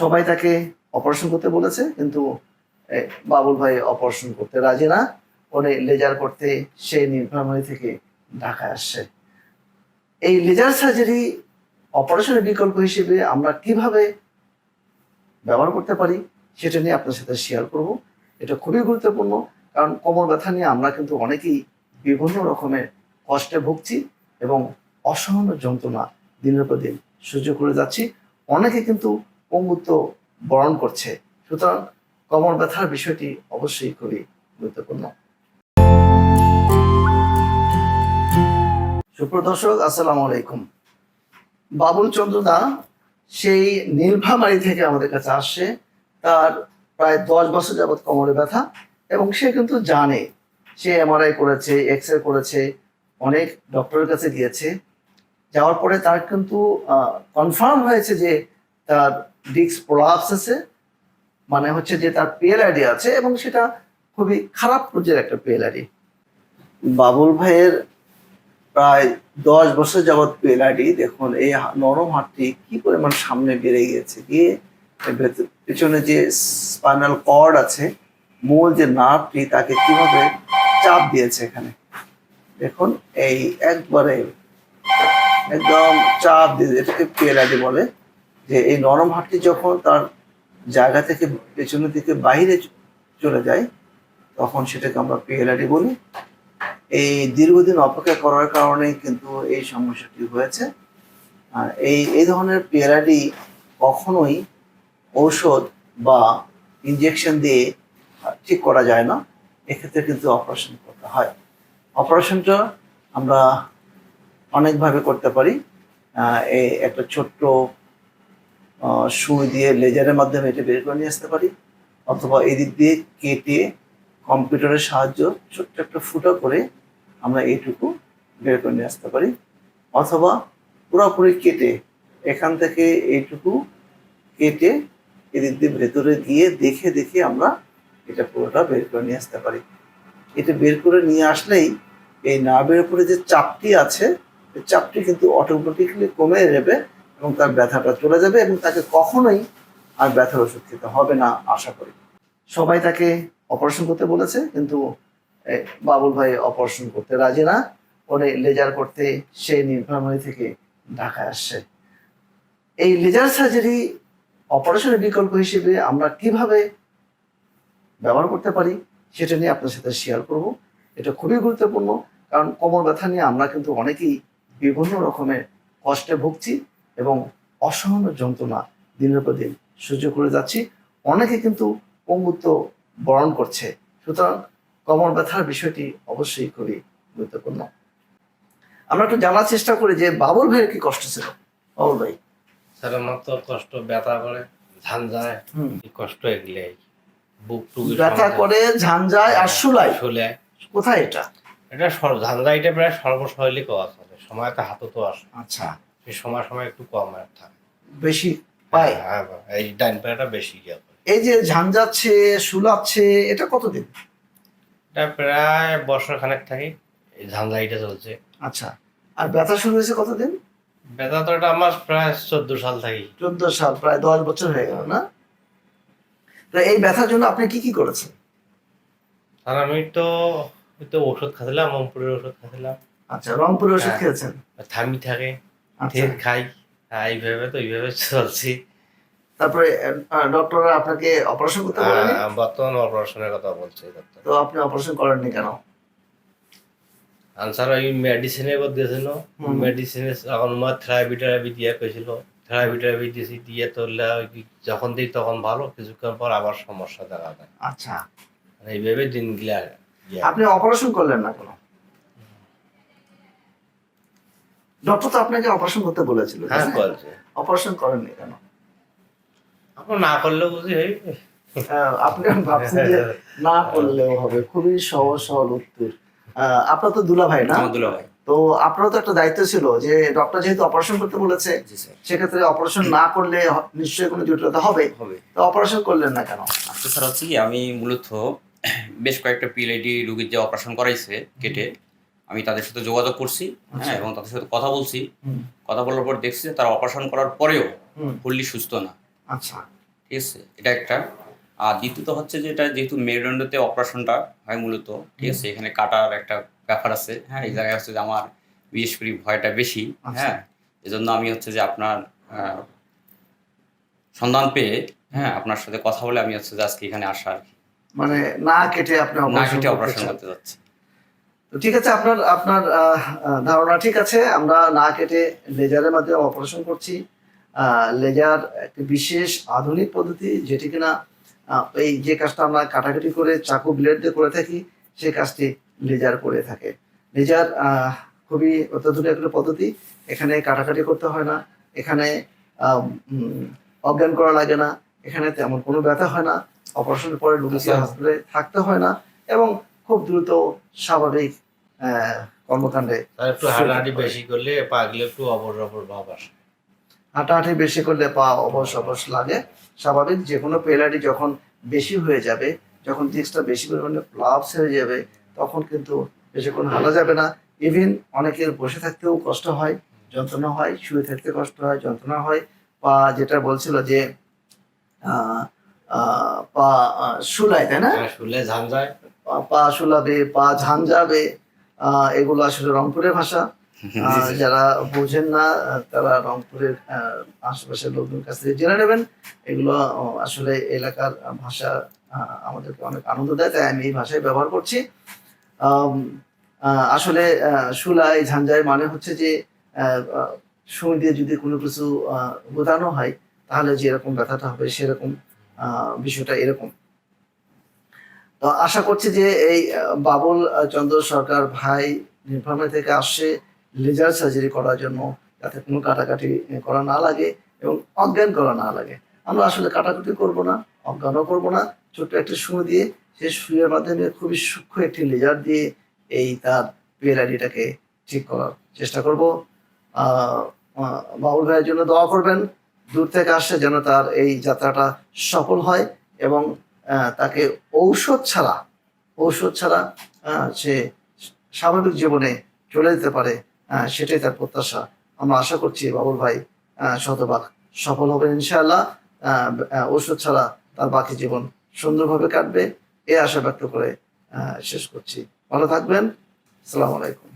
সবাই তাকে অপারেশন করতে বলেছে, কিন্তু বাবুল ভাই অপারেশন করতে রাজি না। উনি লেজার করতে সে নীলফামারী থেকে ঢাকায় আসছে। এই লেজার সার্জারি অপারেশনের বিকল্প হিসেবে আমরা কীভাবে ব্যবহার করতে পারি, সেটা নিয়ে আপনার সাথে শেয়ার করব। এটা খুবই গুরুত্বপূর্ণ, কারণ কোমর ব্যথা নিয়ে আমরা কিন্তু অনেকেই বিভিন্ন রকমের কষ্টে ভুগছি এবং অসহনীয় যন্ত্রণা দিনের পর দিন সহ্য করে যাচ্ছি। অনেকে কিন্তু পঙ্গুত্ব বরণ করছে। সুতরাং কোমর ব্যথার বিষয়টি অবশ্যই খুবই গুরুত্বপূর্ণ। সুপ্রদর্শক আসসালামু আলাইকুম। বাবুল চন্দ্র দা সেই নীলফামারি থেকে আমাদের কাছে আসছে তার প্রায় দশ বছর যাবৎ কোমরে ব্যথা এবং সে কিন্তু জানে। সে এমআরআই করেছে এক্স রে করেছে, অনেক ডক্টরের কাছে গিয়েছে যাওয়ার পরে তার কিন্তু কনফার্ম হয়েছে যে তার ডিস্ক প্রলাপস আছে মানে হচ্ছে যে তার পিএলআইডি আছে এবং সেটা খুবই খারাপ পর্যায়ের একটা পিএলআইডি বাবুল ভাইয়ের প্রায় দশ বছর যাবৎ পিএলআইডি দেখুন, এই নরম হাতটি কি পরিমাণ সামনে বেড়ে গিয়েছে, গিয়ে পেছনে যে স্পাইনাল কর্ড আছে, মূল যে নার্ভটি তাকে কীভাবে চাপ দিয়েছে এখানে। দেখুন, এই একবারে একদম চাপ দিয়ে এটাকে পিএলআইডি বলে। যে এই নরম হাতটি যখন তার জায়গা থেকে পেছনের দিকে বাইরে চলে যায়, তখন সেটাকে আমরা পিএলআইডি বলি। এই দীর্ঘদিন অপেক্ষা করার কারণে কিন্তু এই সমস্যাটি হয়েছে। আর এই এই ধরনের পিএলআইডি কখনোই ঔষধ বা ইঞ্জেকশন দিয়ে ঠিক করা যায় না। এক্ষেত্রে কিন্তু অপারেশন করতে হয়। অপারেশনটা আমরা অনেকভাবে করতে পারি। এই একটা ছোট্ট সুই দিয়ে লেজারের মাধ্যমে এটা বের করে নিয়ে আসতে পারি। অথবা এদিক দিয়ে কেটে কম্পিউটারের সাহায্য ছোট্ট একটা ফুটো করে আমরা এইটুকু বের করে নিয়ে আসতে পারি। অথবা পুরোপুরি কেটে এখান থেকে এইটুকু কেটে এদিক দিয়ে ভেতরে গিয়ে দেখে দেখে আমরা এটা পুরোটা বের করে নিয়ে আসতে পারি। এটা বের করে নিয়ে আসলেই এই নার্ভের উপরে যে চাপটি আছে চাপটি কিন্তু অটোমেটিকলি কমে যাবে এবং তার ব্যথাটা চলে যাবে এবং তাকে কখনোই আর ব্যথার ওষুধ খেতে হবে না, আশা করি। সবাই তাকে অপারেশন করতে বলেছে, কিন্তু বাবুল ভাই অপারেশন করতে রাজি না। উনি লেজার করতে সে নীলফামারী থেকে ঢাকায় আসছে। এই লেজার সার্জারি অপারেশনের বিকল্প হিসেবে আমরা কীভাবে ব্যবহার করতে পারি, সেটা নিয়ে আপনার সাথে শেয়ার করব। এটা খুবই গুরুত্বপূর্ণ, কারণ কোমর ব্যথা নিয়ে আমরা কিন্তু অনেকেই বিভিন্ন রকমের কষ্টে ভুগছি। এবং অসহনীয় যন্ত্রণা দিনের পর দিন সহ্য করে যাচ্ছি। অনেকে কিন্তু পঙ্গুত্ব বরণ করছে। সুতরাং কোমর ব্যথার বিষয়টি অবশ্যই খুবই গুরুত্বপূর্ণ। আমরা একটু জানার চেষ্টা করি যে বাবুল ভাইয়ের কি কষ্ট ছিল? বাবুল ভাই। স্যার আমার তো কষ্ট ব্যথা করে যায় কষ্ট এগুলো বুক টুক ব্যথা করে ঝাঞ্জায় আর সুলাই? শুলে কোথায় এটা? এটা ধান যাইটা প্রায় সর্বশৈলী চলে। সময় তো হাতও তো আসে। আচ্ছা। সেই সময় সময় একটু কম আর থাকে বেশি পায়? হ্যাঁ, এই ডাইন পায়েটা বেশি ইয়ে করে। এই যে ঝাঞ্জাচ্ছে শুলাচ্ছে এটা কতদিন? এটা প্রায় বছর খানেক থাকি এই ধান চলছে। আচ্ছা আর ব্যথা শুরু হয়েছে কতদিন? ব্যথা তো এটা আমার প্রায় চোদ্দ সাল থাকি। চোদ্দ সাল প্রায় দশ বছর হয়ে গেল না? তো এই ব্যথার জন্য আপনি কি কি করেছেন? আর আমি তো তো ওষুধ খাচ্ছিলাম রংপুরের ওষুধ খাচ্ছিলাম। আচ্ছা রংপুরে ওষুধ হ্যাঁ। খেয়েছেন? থামি থাকে। আচ্ছা। খাই এইভাবে তো এইভাবে চলছি। তারপরে ডক্টররা আপনাকে অপারেশন করতে বলেনি? বর্তমান অপারেশনের কথা বলছে তো আপনি অপারেশন করেননি কেন? আনসার। মেডিসিনে এখন আমার থেরাপি টেরাপি দিয়ে থেরাপি টেরাপি দিয়েছি দিয়ে যখন দিই তখন ভালো কিছুক্ষণ পর আবার সমস্যা দেখা দেয়। আচ্ছা। এইভাবে দিনগুলা। আপনি অপারেশন করলেন না কেন? ডক্টর তো আপনাকে অপারেশন করতে বলেছিল হ্যাঁ বলছে। অপারেশন করেননি কেন? এখন না করলেও বুঝি এই আপনি ভাবছেন যে না করলেও হবে খুবই সহজ সরল উত্তর। আপনার তো দুলা ভাই না? দুলা ভাই। তো আপনারও তো একটা দায়িত্ব ছিল যে ডক্টর যেহেতু অপারেশন করতে বলেছে সেক্ষেত্রে অপারেশন না করলে নিশ্চয়ই কোনো জটিলতা হবে। হবে। তো অপারেশন করলেন না কেন? আজকে স্যার হচ্ছে কি আমি মূলত বেশ কয়েকটা পিএলআইডি রুগীর যে অপারেশন করাইছে কেটে আমি তাদের সাথে যোগাযোগ করছি আচ্ছা। হ্যাঁ, এবং তাদের সাথে কথা বলছি। কথা বলার পর দেখছি যে তারা অপারেশন করার পরেও ফুললি সুস্থ না। আচ্ছা। ঠিক আছে? এটা একটা। আর দ্বিতীয়ত হচ্ছে যে এটা যেহেতু মেরুদণ্ডতে অপারেশনটা হয় মূলত ঠিক আছে? এখানে কাটার একটা ব্যাপার আছে হ্যাঁ? এই জায়গায় হচ্ছে যে আমার বিশেষ করে ভয়টা বেশি আচ্ছা। হ্যাঁ? এজন্য আমি হচ্ছে যে আপনার সন্ধান পেয়ে হ্যাঁ আপনার সাথে কথা বলে আমি হচ্ছে যে আজকে এখানে আসা আর কি। মানে না কেটে আপনি না কেটে অপারেশন করতে যাচ্ছি। তো ঠিক আছে আপনার আপনার ধারণা ঠিক আছে। আমরা না কেটে লেজারের মাধ্যমে অপারেশন করছি। লেজার একটি বিশেষ আধুনিক পদ্ধতি যেটি কিনা এই যে কাজটা আমরা কাটাকাটি করে চাকু ব্লেড দিয়ে করে থাকি সেই কাজটি লেজার করে থাকে। লেজার খুবই অত্যাধুনিক একটা পদ্ধতি। এখানে কাটাকাটি করতে হয় না। এখানে অজ্ঞান করা লাগে না। এখানে তেমন কোনো ব্যথা হয় না। অপারেশনের পরে রুগীকে আচ্ছা। হসপিটালে থাকতে হয় না। এবং খুব দ্রুত স্বাভাবিক কর্মকাণ্ডে একটু হাঁটাহাঁটি বেশি করলে পা গেলে একটু অপর অপর ভাব আসে। হাঁটাহাঁটি বেশি করলে পা অবশ অবশ লাগে। স্বাভাবিক যে কোনো পেলারি যখন বেশি হয়ে যাবে যখন ডিস্কটা বেশি পরিমাণে প্লাবস হয়ে যাবে তখন কিন্তু বেশিক্ষণ হাঁটা যাবে না। ইভিন অনেকের বসে থাকতেও কষ্ট হয় যন্ত্রণা হয় শুয়ে থাকতে কষ্ট হয় যন্ত্রণা হয়। পা যেটা বলছিল যে পা শুলায় তাই না? হ্যাঁ শুলে ঝাম যায় পা- শুলাবে পা ঝান যাবে আহ, এগুলো আসলে রংপুরের ভাষা। যারা বোঝেন না তারা রংপুরের আশেপাশের লোকদের কাছ থেকে জেনে নেবেন। এগুলো আসলে এলাকার ভাষা আমাদেরকে অনেক আনন্দ দেয় তাই আমি এই ভাষায় ব্যবহার করছি। আসলে সুলাই ঝাঞ্ঝাই মানে হচ্ছে যে সুই দিয়ে যদি কোনো কিছু আহ, গোদানো হয় তাহলে যেরকম ব্যথাটা হবে সেরকম আহ, বিষয়টা এরকম। আশা করছি যে এই বাবুল চন্দ্র সরকার ভাই নির্ভামে থেকে আসছে লেজার সার্জারি করার জন্য, যাতে কোনো কাটাকাটি করা না লাগে এবং অজ্ঞান করা না লাগে। আমরা আসলে কাটাকুটি করব না, অজ্ঞানও করব না। ছোট্ট একটা সুই দিয়ে সেই সুইয়ের মাধ্যমে খুবই সূক্ষ্ম একটি লেজার দিয়ে এই তার পিএলআইডিটাকে ঠিক করার চেষ্টা করব। বাবুল ভাইয়ের জন্য দোয়া করবেন। দূর থেকে আসছে যেন তার এই যাত্রাটা সফল হয় এবং তাকে ঔষধ ছাড়া ঔষধ ছাড়া সে স্বাভাবিক জীবনে চলে যেতে পারে সেটাই তার প্রত্যাশা। আমরা আশা করছি বাবুল ভাই শতভাগ সফল হবে ইনশাআল্লাহ। ঔষধ ছাড়া তার বাকি জীবন সুন্দরভাবে কাটবে, এ আশা ব্যক্ত করে শেষ করছি। ভালো থাকবেন। আসসালামু আলাইকুম।